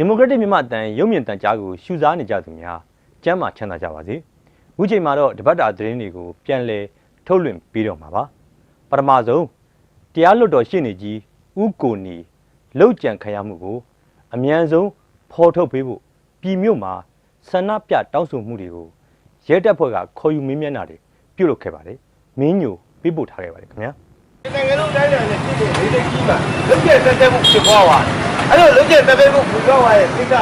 ဒီမိုကရက်တစ်မြန်မာအတန်ရုပ်မြင်တန်ကြားကိုရှုစားနေကြသူများကျမ်းမာချမ်းသာကြပါစေအခုချိန်မှာတော့တပတ်တာသတင်းတွေကိုပြန်လည်ထုတ်လွှင့်ပေးတော့မှာပါပထမဆုံးတရားလွတ်တော်ရှေ့နေကြီးဦးကိုနီလောက်ကြံခံရမှုကိုအမြန်ဆုံးဖော်ထုတ်ပေးဖို့ပြည်မြို့မှာဆန္ဒပြတောင်းဆိုမှုတွေကိုရဲတပ်ဖွဲ့ကခေါ်ယူမင်းမျက်နှာတွေပြုတ်လုခဲ့ပါတယ်မင်းညိုပြပို့ထားခဲ့ပါတယ်ခင်ဗျာ နိုင်ငံလုံးတိုင်းနိုင်ငံနဲ့ဖြစ်တဲ့လေးလေးကြီးမှာလုံးကျက်တက်တက်မှုဖြစ်ပေါ်သွားတယ်အဲ့လိုလုံးကျက်တက်တက်မှုဖြစ်ပေါ်သွားတဲ့ကိစ္စ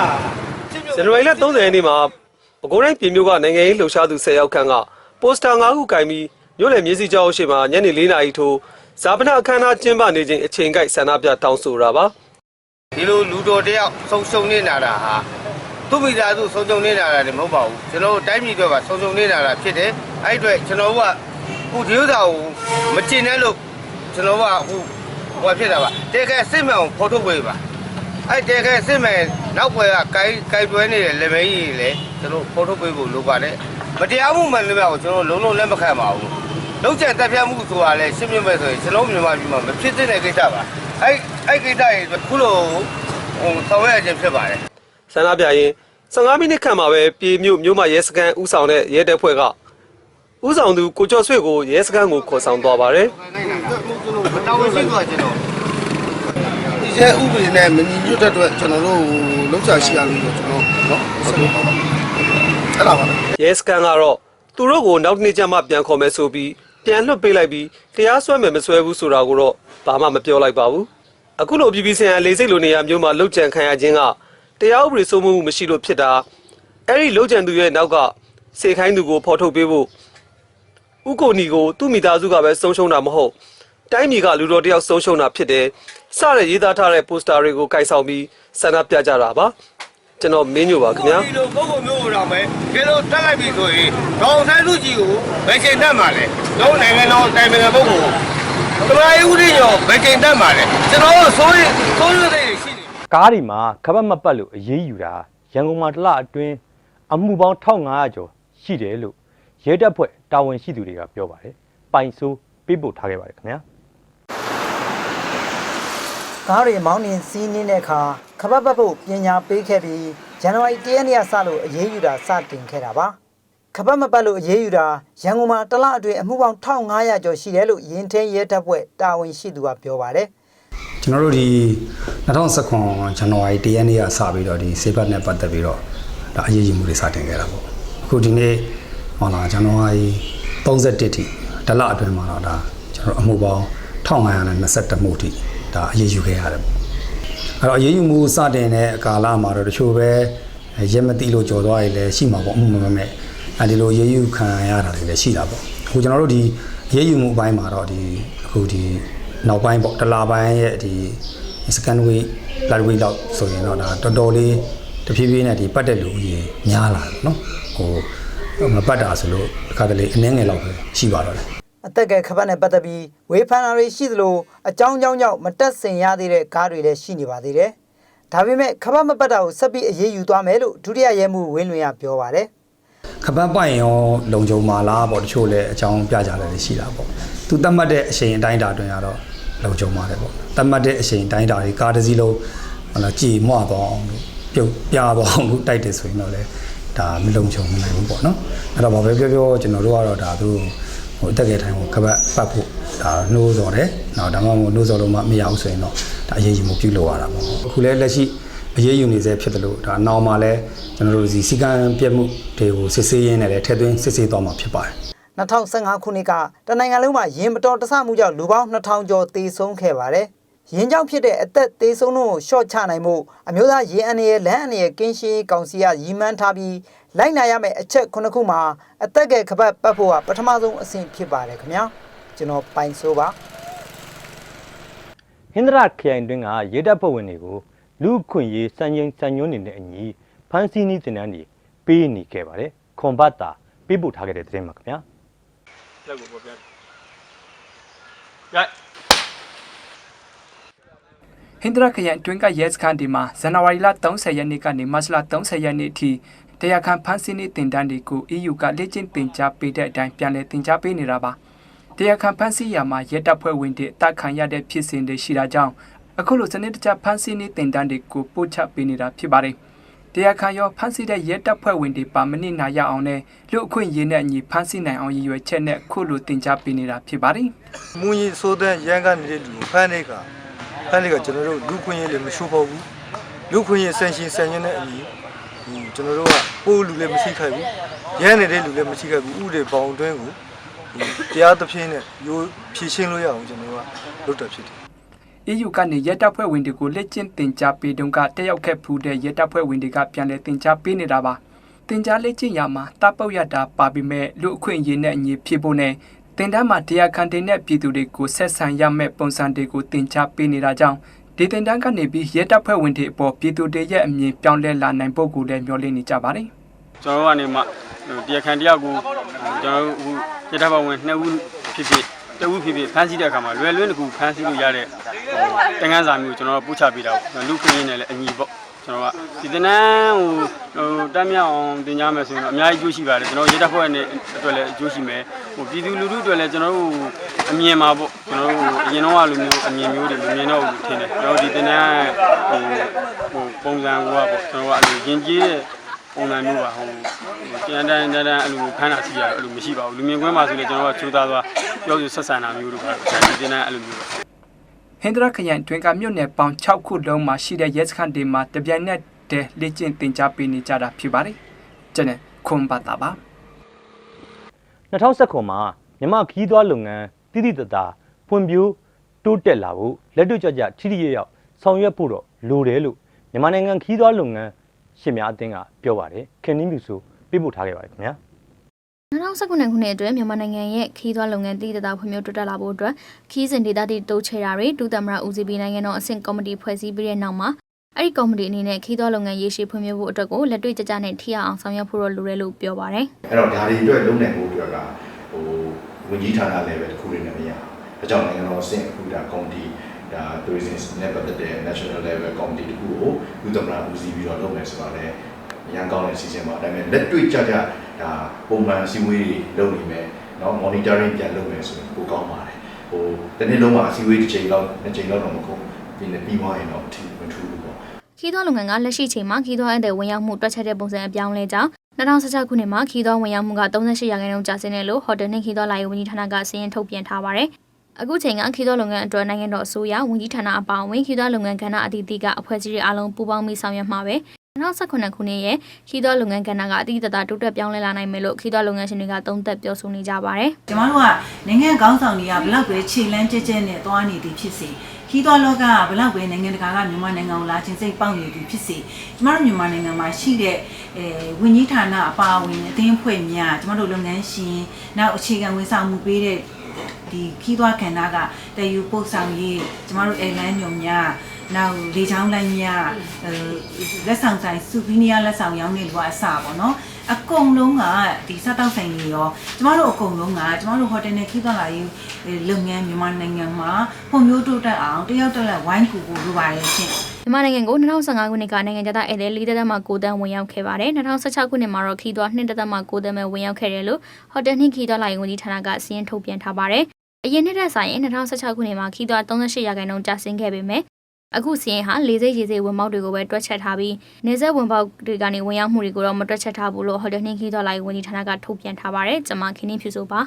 ဇန်နဝါရီလ30ရက်နေ့မှာပဲခူးတိုင်းပြည်မြို့ကနိုင်ငံရေးလှုပ်ရှားသူ10ယောက်ခန့်ကပိုစတာ9ခုကင်ပြီးမြို့နယ်မြေစီကျောင်းရှိမှာညနေ4နာရီထိုးဇာပနာအခမ်းအနားကျင်းပနေခြင်းအချိန်ကိုက်ဆန္ဒပြတောင်းဆိုတာပါဒီလိုလူတော်တယောက်ဆုံးရှုံးနေတာဟာသူ့မိသားစုဆုံးရှုံးနေတာလည်းမဟုတ်ပါဘူးကျွန်တော်တို့တိုင်းပြည်တော့ကဆုံးရှုံးနေတာလားဖြစ်တယ်အဲ့အတွက်ကျွန်တော်တို့ကခုဒီဥစ္စာကိုမကျင်တဲ့လို့ ကျွန်တော်တို့ကအခုဟိုဖြစ်တာပါတဲခဲစစ်မှန်ကိုဖော်ထုတ်ပေးပါအဲ့တဲခဲစစ်မှန်နောက်ဘက်ကကိုင်းကိုင်းတွဲနေတဲ့လက်မဲကြီးတွေလည်းကျွန်တော်ဖော်ထုတ်ပေးဖို့လိုပါတယ်မတရားမှုမှန်လို့ကိုကျွန်တော်လုံးလုံးလက်မခံပါဘူးလုံးကျန်တက်ပြတ်မှုဆိုတာလည်းရှင်းပြမဲ့ဆိုရင်ကျွန်တော်မြန်မာပြည်မှာမဖြစ်သင့်တဲ့ကိစ္စပါအဲ့အဲ့ကိစ္စတွေခုလိုဟိုဆောင်ရွက်ခြင်းဖြစ်ပါတယ်ဆန္ဒပြရင်15မိနစ်ခန့်မှာပဲပြည်မြို့မြို့မရဲစခန်းဦးဆောင်တဲ့ရဲတပ်ဖွဲ့ကဦးဆောင်သူကိုကျော်ဆွေကိုရဲစခန်းကိုခေါ်ဆောင်သွားပါတယ် မတော်ရှိသွားကျွန်တော်ဒီကျဲဥပဒေနဲ့မညီညွတ်တဲ့အတွက်ကျွန်တော်တို့လုံးချရှိရလို့ကျွန်တော်နော်ဆက်လို့ပါအဲ့ဒါပါပဲရဲစခန်းကတော့သူတို့ကိုနောက်တစ်နေ့ကျမှပြန်ခေါ်မယ်ဆိုပြီးပြန်လွှတ်ပေးလိုက်ပြီးတရားစွဲမယ်မစွဲဘူးဆိုတာကိုတော့ဘာမှမပြောလိုက်ပါဘူးအခုလိုပြည်ပြည်ဆိုင်ရာလေစိတ်လိုနေရာမျိုးမှာလောက်ကျန်ခံရခြင်းကတရားဥပဒေစိုးမိုးမှုမရှိလို့ဖြစ်တာအဲ့ဒီလောက်ကျန်သူရဲ့နောက်ကစေခိုင်းသူကိုဖော်ထုတ်ပေးဖို့ဥကိုနီကိုသူ့မိသားစုကပဲဆုံးရှုံးတာမဟုတ် တိုင်းပြည်ကလူတော်တယောက်ဆုံးရှုံးတာဖြစ်တယ်စတဲ့ရေးသားထားတဲ့ပိုစတာတွေကိုကိုင်ဆောင်ပြီးဆန္ဒပြကြတာပါကျွန်တော်မင်းညိုပါခင်ဗျာဒီလိုပုံပုံမျိုးတော့မယ်ကဲလို့တက်လိုက်ပြီဆိုရင်ဒေါအောင်ဆန်းစုကြည်ကိုဘယ်ချိန်တက်မှာလဲတော့နိုင်ငံတော်တိုင်ပင်ခံပုဂ္ဂိုလ်တမန်ရေးဦးရင်းရောဘယ်ချိန်တက်မှာလဲကျွန်တော်တို့ဆိုရင်ဆိုရတဲ့ရှိနေကားဒီမှာခပတ်မပတ်လို့အရေးယူတာရန်ကုန်မှာတစ်လအတွင်းအမှုပေါင်း1500ကျော်ရှိတယ်လို့ရဲတပ်ဖွဲ့တာဝန်ရှိသူတွေကပြောပါတယ်။ပိုင်ဆိုးပြပို့ထားခဲ့ပါတယ်ခင်ဗျာ ကားတွေမောင်းနှင်စီးနှင်းတဲ့အခါခပတ်ပတ်ဖို့ပညာပေးခဲ့ပြီးဇန်နဝါရီ၁ရက်နေ့ကစလို့အရေးယူတာစတင်ခဲ့တာပါခပတ်မပတ်လို့အရေးယူတာရန်ကုန်မှာတစ်လအတွင်းအမှုပေါင်း1500ကျော်ရှိတယ်လို့ရင်းထင်းရဲတပ်ဖွဲ့တာဝန်ရှိသူကပြောပါတယ်ကျွန်တော်တို့ဒီ2019ဇန်နဝါရီ1ရက်နေ့ကစပြီးတော့ဒီစေဘတ်နဲ့ပတ်သက်ပြီးတော့ဒါအရေးယူမှုတွေစတင်ခဲ့တာပေါ့အခုဒီနေ့ဟောလာဇန်နဝါရီ31ထိတလအတွင်းမှာတော့ဒါကျွန်တော်တို့အမှုပေါင်း1522မှုထိ ဒါအရေးယူခဲ့ရတယ်ပေါ့အဲ့တော့အရေးယူမှုစတင်တဲ့ကာလမှာတော့တချို့ပဲရဲမတိလို့ကြော်သွားရည်လည်းရှိမှာပေါ့အမှုမမမဲ့အဲဒီလိုအရေးယူခံရတာတွေလည်းရှိတာပေါ့အခုကျွန်တော်တို့ဒီအရေးယူမှုအပိုင်းမှာတော့ဒီအခုဒီနောက်ပိုင်းပေါ့တစ်လပိုင်းရဲ့ဒီ second week third week လောက်ဆိုရင်တော့ဒါတော်တော်လေးတဖြည်းဖြည်းနဲ့ဒီပတ်တဲ့လူကြီးများလာတယ်နော်ဟိုမပတ်တာဆိုလို့တစ်ခါတလေအနည်းငယ်လောက်ပဲရှိပါတော့တယ် အသက်ကခပတ်နဲ့ပတ်သက်ပြီးဝေဖန်တာတွေရှိသလိုအကြောင်းကြောင်းကြောင့်မတက်ဆင်ရသေးတဲ့ကားတွေလည်းရှိနေပါသေးတယ်ဒါပေမဲ့ခပတ်မပတ်တာကိုဆက်ပြီးအရေးယူသွားမယ်လို့ဒုတိယရဲမှုဝင်းလွင်ကပြောပါတယ်ခပတ်ပိုင်ရောလုံခြုံမာလားပေါ့တချို့လည်းအကြောင်းပြကြတယ်လည်းရှိတာပေါ့သူတတ်မှတ်တဲ့အချိန်အတိုင်းတာတွင်ကတော့လုံခြုံပါတယ်ပေါ့တတ်မှတ်တဲ့အချိန်အတိုင်းတာတွေကားတစ်စီးလုံးဟိုလားကြည်မွသွားအောင်လို့ပြုတ်ပြသွားအောင်လို့တိုက်တယ်ဆိုရင်တော့လေဒါမလုံခြုံနိုင်ဘူးပေါ့နော်အဲ့တော့ဘာပဲပြောပြောကျွန်တော်တို့ကတော့ဒါသူ ဟိုအတက်ကယ်ထိုင်ကိုခပတ်ပတ်ဖို့ဒါနှိုးစော်တယ်နောက်ဒါမှမဟုတ်နှိုးစော်လို့မှမရဘူးဆိုရင်တော့ဒါအရေးကြီးမှုပြုလုပ်ရတာပေါ့အခုလည်းလက်ရှိအရေးယူနေစေဖြစ်တယ်လို့ဒါနောက်မှာလည်းကျွန်တော်တို့ဒီစီကံပြတ်မှုတွေကိုစစ်ဆေးရင်းနဲ့လည်းထည့်သွင်းစစ်ဆေးသွားမှာဖြစ်ပါတယ်2015ခုနှစ်ကတနိုင်ငံလုံးမှာယင်းမတော်တဆမှုကြောင့်လူပေါင်း2000ကျော်သေဆုံးခဲ့ပါတယ်။ယင်းကြောင့်ဖြစ်တဲ့အသက်သေဆုံးတို့ကိုရှော့ချနိုင်မှုအမျိုးသားရေအန်ရဲ့လမ်းအနေရဲ့ကင်းရှင်းရေးကောင်စီကရည်မှန်းထားပြီး လိုက်နာရမယ့်အချက်ခုနှစ်ခုမှာအသက်ကယ်ခပတ်ပတ်ဖို့ကပထမဆုံးအဆင့်ဖြစ်ပါတယ်ခင်ဗျာ။ကျွန်တော်ပိုင်ဆိုးပါ။ဟင်္ဒရာခရိုင်တွင်းကရဲတပ်ဖွဲ့ဝင်တွေကိုလူအခွင့်ရေးစံချိန်စံညွှန်းနေတဲ့အညီဖမ်းဆီးနည်းတင်တန်းတွေပေးနေခဲ့ပါတယ်။ခွန်ဘတ်တာပြပို့ထားခဲ့တဲ့သတင်းပါခင်ဗျာ။လက်ကိုပေါ်ပြရိုက်ဟင်္ဒရာခရိုင်တွင်းကရဲစခန်းဒီမှာဇန်နဝါရီလ30ရက်နေ့ကနေမတ်လ30ရက်နေ့အထိ တရားခံဖမ်းဆီးနေတင်တန်းတွေကို EU ကလက်ချင်းတင်ကြားပေးတဲ့အတိုင်းပြန်လည်တင်ကြားပေးနေတာပါတရားခံဖမ်းဆီးရမှာရဲတပ်ဖွဲ့ဝင်တွေအသက်ခံရတဲ့ဖြစ်စဉ်တွေရှိတာကြောင့်အခုလိုစနစ်တကျဖမ်းဆီးနေတင်တန်းတွေကိုပို့ချပေးနေတာဖြစ်ပါတယ်တရားခံရောဖမ်းဆီးတဲ့ရဲတပ်ဖွဲ့ဝင်တွေပါမနစ်နာရအောင်နဲ့လူအခွင့်ရေးနဲ့အညီဖမ်းဆီးနိုင်အောင်ရည်ရွယ်ချက်နဲ့ခုလိုတင် जा ပေးနေတာဖြစ်ပါတယ်။မူကြီးဆိုတဲ့ရန်ကနေတဲ့လူဖမ်းတဲ့ကဖမ်းတဲ့ကကျွန်တော်တို့လူခွင့်ရေးလည်းမရှုပ်ဖို့ဘူး။လူခွင့်ရေးဆန်ရှင်ဆန်ရင်နဲ့အညီ ကျွန်တော်တို့ကပိုးလူလည်းမရှိခိုက်ဘူးရန်နေတဲ့လူလည်းမရှိခိုက်ဘူးဥတွေပေါင်အတွင်းကိုဒီတရားသဖြင့်နဲ့ရိုးဖြည့်ရှင်းလို့ရအောင်ကျွန်တော်တို့ကလုပ်တာဖြစ်တယ် EU ကနေရဲတပ်ဖွဲ့ဝင်တွေကိုလက်ကျင့်တင် जा ပေးတုန်းကတက်ရောက်ခဲ့ဖူးတဲ့ရဲတပ်ဖွဲ့ဝင်တွေကပြန်လည်တင် जा ပေးနေတာပါ။တင် जा လက်ကျင့်ရမှာတပ်ပုတ်ရတာပါပြီးမဲ့လူအခွင့်အရေးနဲ့အညီဖြစ်ဖို့နဲ့တင်တန်းမှာတရားခံတင်တဲ့ပြည်သူတွေကိုဆက်ဆံရမယ့်ပုံစံတွေကိုတင် जा ပေးနေတာကြောင့် ဒီတင်တန်းကနေပြီးရဲတပ်ဖွဲ့ဝင်တွေအပေါ်ပြည်သူတွေရဲ့အမြင်ပြောင်းလဲလာနိုင်ဖို့ကိုလည်းမျှော်လင့်နေကြပါတယ်။ကျွန်တော်တို့ကနေမှတရားခံတယောက်ကိုကျွန်တော်တို့အခုရတဘောင်ဝင်နှစ်ဦးဖြစ်ဖြစ်တဦးဖြစ်ဖြစ်ဖမ်းဆီးတဲ့အခါမှာလွယ်လွယ်တကူဖမ်းဆီးလို့ရတဲ့ဟိုတင်ကန်းစာမျိုးကျွန်တော်တို့ပို့ချပေးတာပေါ့လူခွင့်ရင်းနဲ့လည်းအညီပေါ့ ကျွန်တော်ကဒီတင်နန်းဟိုဟိုတက်မြောက်အောင်တင်ကြမယ်ဆိုရင်တော့အများကြီးကျိုးရှိပါတယ်ကျွန်တော်ရေတပ်ဖွဲ့နဲ့အတွက်လည်းအကျိုးရှိမယ်ဟိုပြည်သူလူထုအတွက်လည်းကျွန်တော်တို့အမြင်မှာပေါ့ကျွန်တော်တို့အရင်တော့လိုမျိုးအမြင်မျိုးတွေမမြင်တော့ဘူးထင်တယ်ကျွန်တော်ဒီတင်နန်းဟိုဟိုပုံစံကပေါ့ကျွန်တော်ကအဲ့လိုယဉ်ကျေးတဲ့ပုံစံမျိုးပါဟိုကျန်တန်းတန်းတန်းအဲ့လိုဖမ်းတာစီရအဲ့လိုမရှိပါဘူးလူမြင်ကွင်းမှာဆိုလေကျွန်တော်ကချိုးသားသွားပြောဆိုဆက်ဆံတာမျိုးတို့ပါဆန်ဒီတင်တန်းအဲ့လိုမျိုးပါ ဟင်္ဒရာခရိုင်တွင်ကမြို့နယ်ပေါင်း6ခုလုံးမှာရှိတဲ့ရဲစခန်းတွေမှာတပြိုင်နက်တည်းလေ့ကျင့်သင်ကြားပေးနေကြတာဖြစ်ပါတယ်။ကျွန်တော်ခွန်ပါတာပါ2019မှာမြမခီးသွွားလုပ်ငန်းတိတိတသားဖွံ့ဖြိုးတိုးတက်လာဖို့လက်တွေ့ကြကြထိထိရရောက်ဆောင်ရွက်ဖို့တော့လိုတယ်လို့မြန်မာနိုင်ငံခီးသွွားလုပ်ငန်းရှင်များအသင်းကပြောပါတယ်ခင်နင်းမြူဆိုပြပို့ထားခဲ့ပါတယ်ခင်ဗျာ 2019ခုနှစ်အတွင်းမြန်မာနိုင်ငံရဲ့ခီးသွွားလုပ်ငန်းတည်တသာဖွံ့ဖြိုးတိုးတက်လာဖို့အတွက်ခီးစဉ်ဒေသတည်တိုးချဲ့တာတွေဒုသမရဦးစီးပြီးနိုင်ငံတော်အဆင့်ကော်မတီဖွဲ့စည်းပြီးတဲ့နောက်မှာအဲ့ဒီကော်မတီအနေနဲ့ခီးသွွားလုပ်ငန်းရေရှည်ဖွံ့ဖြိုးဖို့အတွက်ကိုလက်တွေ့ကြကြနဲ့ထိရအောင်ဆောင်ရွက်ဖို့တော့လိုတယ်လို့ပြောပါတယ်အဲ့တော့ဒါတွေအတွက်လုံးနိုင်ဖို့အတွက်ကဟိုဝန်ကြီးဌာန level တစ်ခုတွေနဲ့မရဘူး။အကြောင်းနိုင်ငံတော်အဆင့်အခုဒါ committee ဒါ tourism နဲ့ပတ်သက်တဲ့ national level committee တခုကိုလူသမနာဦးစီးပြီးတော့လုပ်မယ်ဆိုတာလည်း အရန်ကောင်းတဲ့စီစဉ်ပါဒါပေမဲ့လက်တွေ့ကြကြဒါပုံမှန်စီဝေးတွေလုပ်နေမယ်เนาะ monitoring ပြန်လုပ်မယ်ဆိုရင်ပိုကောင်းပါတယ်။ဟိုတနေ့လုံးမှာစီဝေးတစ်ချိန်လောက်နှစ်ချိန်လောက်တော့မကုန်ပြီးနေပြီးသွားရင်တော့ဒီမထူးဘူးပေါ့ ခီးသွွားလုပ်ငန်းကလက်ရှိချိန်မှာခီးသွွားအတဲ့ဝင်ရောက်မှုတွက်ချက်တဲ့ပုံစံအပြောင်းလဲကြောင်း2016ခုနှစ်မှာခီးသွွားဝင်ရောက်မှုက38ရာခိုင်နှုန်းကျဆင်းတယ်လို့ဟိုတယ်နှင့်ခီးသွွားလာရေးဝန်ကြီးဌာနကစီရင်ထုတ်ပြန်ထားပါတယ်။အခုချိန်ကခီးသွွားလုပ်ငန်းအတွက်နိုင်ငံတော်အစိုးရဝန်ကြီးဌာနအပါအဝင်ခီးသွွားလုပ်ငန်းကဏ္ဍအသီးသီးကအဖွဲ့အစည်းတွေအားလုံးပူးပေါင်းပြီးဆောင်ရွက်မှာပဲ 2018ခုနှစ်ရဲ့ခီးသွွားလုပ်ငန်းကဏ္ဍကအသီးသတာတိုးတက်ပြောင်းလဲလာနိုင်မယ်လို့ခီးသွွားလုပ်ငန်းရှင်တွေကသုံးသပ်ပြောဆိုနေကြပါတယ်။ကျမတို့ကနိုင်ငံခေါင်းဆောင်တွေကဘလောက်ပဲခြေလန်းကြဲကြဲနဲ့သွားနေသည်ဖြစ်စေခီးသွားလောကကဘလောက်ပဲနိုင်ငံတကာကမြန်မာနိုင်ငံကိုလာချင်းစိတ်ပေါက်နေသည်ဖြစ်စေကျမတို့မြန်မာနိုင်ငံမှာရှိတဲ့အဲဝန်ကြီးဌာနအပါအဝင်အသင်းအဖွဲ့များကျမတို့လုပ်ငန်းရှင်နောက်အခြေခံဝန်ဆောင်မှုပေးတဲ့ဒီခီးသွားခန္ဓာကတည်ယူပို့ဆောင်ရေးကျမတို့အဲလန်းညုံများ နောက်လေချောင်းလိုင်းများအဲလက်ဆောင်ဆိုင်စူဗီနီယာလက်ဆောင်ရောင်းနေလို့အစပါတော့အကုန်လုံးကဒီစားတောက်ဆိုင်တွေရောကျမတို့အကုန်လုံးကကျမတို့ဟိုတယ်နဲ့ခီးသွားလာရေးလုပ်ငန်းမြန်မာနိုင်ငံမှာဖွံ့ဖြိုးတိုးတက်အောင်တယောက်တစ်လက်ဝိုင်းကူကူလိုပါတယ်ရှင်မြန်မာနိုင်ငံကို2015ခုနှစ်ကနိုင်ငံခြားသားဧည့်သည်၄ဒသမ9တန်းဝင်ရောက်ခဲ့ပါတယ်2016ခုနှစ်မှာတော့ခီးသွွား2ဒသမ9တန်းပဲဝင်ရောက်ခဲ့တယ်လို့ဟိုတယ်နှင့်ခီးသွွားလိုင်းဝန်ကြီးဌာနကစီရင်ထုတ်ပြန်ထားပါတယ်အရင်နှစ်ထက်ဆိုင်ရင်2016ခုနှစ်မှာခီးသွွား38ရာခိုင်နှုန်းကျဆင်းခဲ့ပေမဲ့ အခုစီရင်ဟာလေစိတ်ရေစိတ်ဝင်ပေါက်တွေကိုပဲတွက်ချက်ထားပြီးနေဆက်ဝင်ပေါက်တွေကနေဝင်ရောက်မှုတွေကိုတော့မတွက်ချက်ထားဘူးလို့ဟိုတယ်နှင့်ခီးသွွားလိုင်းဝန်ကြီးဌာနကထုတ်ပြန်ထားပါတယ်ကျွန်မခင်းနှင်းဖြူဆိုပါ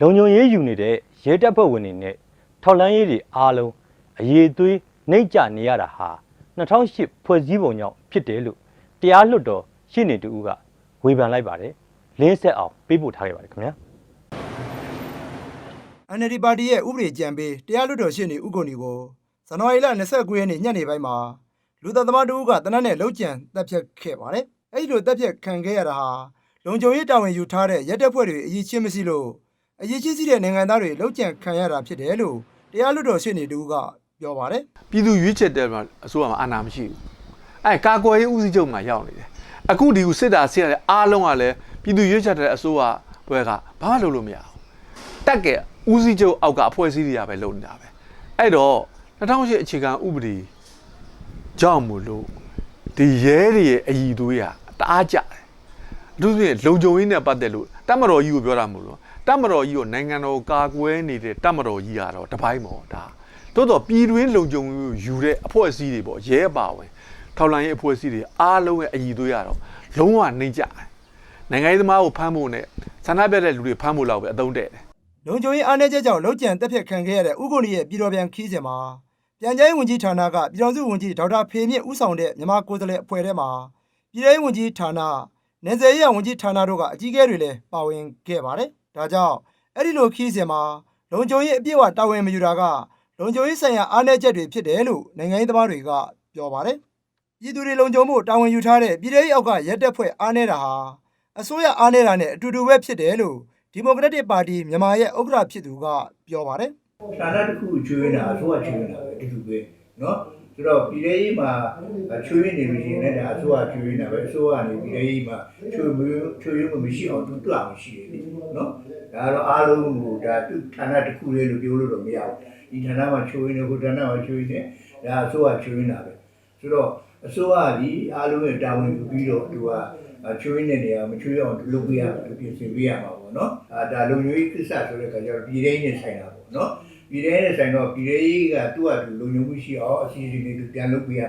လုံခြုံရေးယူနေတဲ့ရဲတပ်ဖွဲ့ဝင်တွေနဲ့ထောက်လန်းရေးတွေအားလုံးအရေးသွေးနှိမ့်ကြနေရတာဟာ2008ဖွဲ့စည်းပုံကြောင့်ဖြစ်တယ်လို့တရားလွှတ်တော်ရှင်းနေတူကဝေဖန်လိုက်ပါတယ်လင်းဆက်အောင်ပေးပို့ထားခဲ့ပါတယ်ခင်ဗျာ NLD ပါတီရဲ့ဥပဒေကြံပေးတရားလွှတ်တော်ရှင်းနေဥက္ကုဏီကိုဇ န်နဝါရီလ29ရက်နေ့ညနေပိုင်းမှာလူသက်သမားတို့ကတနက်နဲ့လုံးကြံတပ်ဖြတ်ခဲ့ပါတယ်။အဲဒီလိုတပ်ဖြတ်ခံခဲ့ရတာဟာလုံခြုံရေးတာဝန်ယူထားတဲ့ရဲတပ်ဖွဲ့တွေအရေးချင်းမရှိလို့အရေးချင်းရှိတဲ့နိုင်ငံသားတွေလုံးကြံခံရတာဖြစ်တယ်လို့တရားလွှတ်တော်ရှင်းနေတူကပြောပါတယ်ပြည်သူရွေးချယ်တဲ့မှာအစိုးရမှာအာဏာမရှိဘူးအဲကာကွယ်ရေးဦးစီးချုပ်မှာရောက်နေတယ်အခုဒီကိုစစ်တာစစ်ရတယ်အားလုံးကလည်းပြည်သူရွေးချယ်တဲ့အစိုးရဘွဲကဘာမှလုပ်လို့မရဘူးတက်ကဲဦးစီးချုပ်အောက်ကအဖွဲ့အစည်းတွေကပဲလုပ်နေတာပဲအဲ့တော့ 2008အခြေခံဥပဒေကြောင့်မို့လို့ဒီရဲတွေရဲ့အည်သွေးကတအားကြတယ်အထူးသဖြင့်လုံခြုံရေးနဲ့ပတ်သက်လို့တမတော်ကြီးကိုပြောတာမဟုတ်လို့တမတော်ကြီးကိုနိုင်ငံတော်ကာကွယ်နေတဲ့တမတော်ကြီးကတော့တပိုင်းပေါ့ဒါတိုးတော့ပြည်တွင်းလုံခြုံမှုယူတဲ့အဖွဲ့အစည်းတွေပေါ့ရဲပါဝင်ထောက်လိုင်းရေးအဖွဲ့အစည်းတွေအားလုံးရဲ့အည်သွေးရတော့လုံးဝနှိမ့်ကြတယ်နိုင်ငံရေးသမားကိုဖမ်းဖို့နဲ့ဆန္ဒပြတဲ့လူတွေဖမ်းဖို့လောက်ပဲအသုံးတဲ့တယ်လုံခြုံရေးအားနည်းချက်ကြောင့်လုံခြံတက်ဖြတ်ခံခဲ့ရတဲ့ဥက္ကိုလီရဲ့ပြည်တော်ပြန်ခီးစဉ်မှာ ပြန်ကြားရေးဝန်ကြီးဌာနကပြည်တော်စုဝန်ကြီးဒေါက်တာဖေမြင့်ဦးဆောင်တဲ့မြန်မာကိုယ်စားလှယ်အဖွဲ့ထဲမှာပြည်ထောင်ဝန်ကြီးဌာနနယ်စယ်ရေးဝန်ကြီးဌာနတို့ကအကြီးအကဲတွေလည်းပါဝင်ခဲ့ပါတယ်။ဒါကြောင့်အဲ့ဒီလိုခီးစဉ်မှာလုံခြုံရေးအပြည့်အဝတာဝန်မယူတာကလုံခြုံရေးဆိုင်ရာအားနည်းချက်တွေဖြစ်တယ်လို့နိုင်ငံရေးသမားတွေကပြောပါတယ်။ပြည်သူတွေလုံခြုံမှုတာဝန်ယူထားတဲ့ပြည်ထောင်ရေးအောက်ကရက်တက်ဖွဲ့အားနည်းတာဟာအစိုးရအားနည်းတာနဲ့အတူတူပဲဖြစ်တယ်လို့ဒီမိုကရက်တစ်ပါတီမြန်မာရဲ့ဥက္ကဋ္ဌဖြစ်သူကပြောပါတယ် ဌာနတစ်ခုချွေးနေတာအစိုးရချွေးနေတာပဲတူတူပဲနော်ဆိုတော့ပြည်ရေးမှာချွေးနေလို့ရှိရင်လည်းအစိုးရချွေးနေတာပဲအစိုးရနေပြည်ရေးမှာချွေးမျိုးချွေးရုံမရှိအောင်သူတွအောင်ရှိတယ်နော်ဒါတော့အားလုံးကိုဒါသူဌာနတစ်ခုလေးလို့ပြောလို့တော့မရဘူးဒီဌာနမှာချွေးနေဟိုဌာနမှာချွေးနေဒါအစိုးရချွေးနေတာပဲဆိုတော့အစိုးရကြီးအားလုံးရဲ့တာဝန်ယူပြီးတော့သူကချွေးနေနေရမချွေးအောင်လုပ်ပြရပြင်ဆင်ပြရမှာပေါ့နော်အဲဒါလုံခြုံရေးကိစ္စဆိုတဲ့အခါကျတော့ပြည်ရေးနဲ့ဆိုင်တာပေါ့နော် ပြည်ထဲနဲ့ဆိုင်တော့ပြည်ထဲရေးကသူ့အတူလုံခြုံမှုရှိအောင်အစီအစဉ်တွေပြန်လုပ်ပေးရ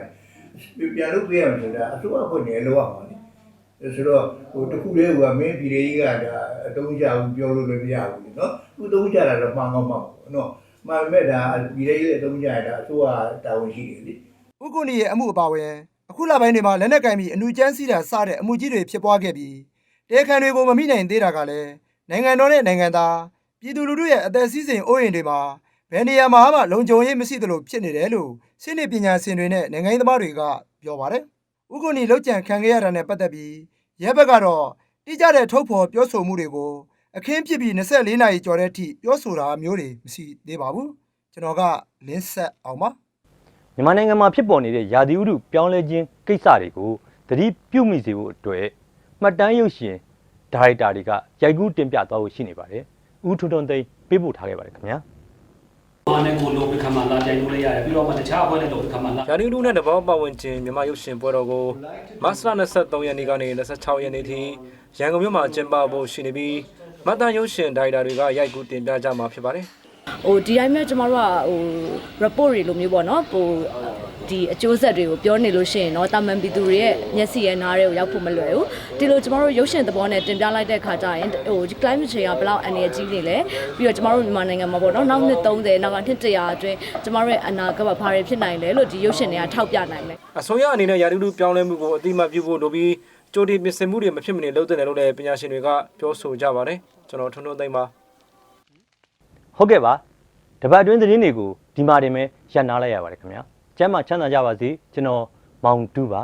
တယ်ပြန်လုပ်ပေးရမယ်ဆိုတာအစိုးရဖွဲ့နေလောက်အောင်ပါလေဆိုတော့ဟိုတခုလေးကမင်းပြည်ထဲရေးကဒါအတုံးကြဘူးပြောလို့လည်းမရဘူးနော်သူတုံးကြတာတော့မှန်ကောင်းမှန်ပေါ့နော်မှန်မဲ့ဒါပြည်ထဲရေးအတုံးကြတာအစိုးရတာဝန်ရှိတယ်လေ။ဥက္ကိုလီရဲ့အမှုအပါအဝင်အခုလပိုင်းတွေမှာလက်နက်ကင်ပြီးအမှုကျန်းစီတာစတဲ့အမှုကြီးတွေဖြစ်ပွားခဲ့ပြီးတရားခံတွေကိုမမိနိုင်သေးတာကလည်းနိုင်ငံတော်နဲ့နိုင်ငံသားပြည်သူလူထုရဲ့အသက်စီးစိမ်အိုးအိမ်တွေမှာ ဘယ်နေရာမှာမှလုံခြုံရေးမရှိသလိုဖြစ်နေတယ်လို့စိနေပညာရှင်တွေနဲ့နိုင်ငံရေးသမားတွေကပြောပါတယ်။ဥက္ကိုလီလောက်ကြံခံခဲ့ရတာနဲ့ပတ်သက်ပြီးရဲဘက်ကတော့တိကျတဲ့ထုတ်ဖော်ပြောဆိုမှုတွေကိုအခင်းဖြစ်ပြီး24နာရီကျော်တဲ့အထိပြောဆိုတာမျိုးတွေမရှိသေးပါဘူး။ကျွန်တော်ကလင်းဆက်အောင်ပါမြန်မာနိုင်ငံမှာဖြစ်ပေါ်နေတဲ့ရာသီဥတုပြောင်းလဲခြင်းကိစ္စတွေကိုသတိပြုမိစေဖို့အတွက်မှတ်တမ်းရုပ်ရှင်ဒါရိုက်တာတွေကရိုက်ကူးတင်ပြသွားဖို့ရှိနေပါတယ်။ဦးထွန်းထွန်းသိန်းပေးပို့ထားခဲ့ပါတယ်ခင်ဗျာ။ ဘာနဲ့ကိုလိုပခါမှလာကြိုင်လို့လည်းရတယ်ပြီးတော့မှတခြားအဖွဲ့နဲ့လိုပခါမှလာရာနီလူနဲ့တဘောပတ်ဝန်းကျင်မြန်မာရုပ်ရှင်ပွဲတော်ကိုမတ်လ23ရက်နေ့ကနေ26ရက်နေ့ထိရန်ကုန်မြို့မှာကျင်းပဖို့ရှိနေပြီးမတ်တန်ရုပ်ရှင်ဒါရိုက်တာတွေကရိုက်ကူးတင်ပြကြမှာဖြစ်ပါတယ်ဟိုဒီတိုင်းမဲ့ကျမတို့ကဟို report တွေလိုမျိုးပေါ့နော်ဟို ဒီအကျိုးဆက်တွေကိုပြောနေလို့ရှိရင်တော့တာမန်ပြည်သူတွေရဲ့မျက်စိရဲ့နားတွေကိုရောက်ဖို့မလွယ်ဘူးဒီလိုကျမတို့ရုပ်ရှင်သဘောနဲ့တင်ပြလိုက်တဲ့ခါကျရင်ဟိုဒီ climate change ကဘယ်လောက်အန္တရာယ်ကြီးနေလဲပြီးတော့ကျမတို့မြန်မာနိုင်ငံမှာပေါ့နော်နောက်နှစ်30နောက်ကနှစ်100အတွင်းကျမတို့ရဲ့အနာဂတ်ဘာတွေဖြစ်နိုင်လဲလို့ဒီရုပ်ရှင်တွေကထောက်ပြနိုင်မယ်အစိုးရအနေနဲ့ရာနီလူပြောင်းလဲမှုကိုအတိအမှတ်ပြုဖို့လိုပြီးကြိုတင်ပြင်ဆင်မှုတွေမဖြစ်မနေလုပ်တဲ့တယ်လို့လည်းပညာရှင်တွေကပြောဆိုကြပါတယ်ကျွန်တော်ထွန်းထွန်းသိမ်းပါဟုတ်ကဲ့ပါတပတ်အတွင်းသတင်းတွေကိုဒီမှာတင်ပဲရပ်နားလိုက်ရပါတယ်ခင်ဗျာ ကျမ်းမာချမ်းသာကြပါစေကျွန်တော်မောင်တူပါ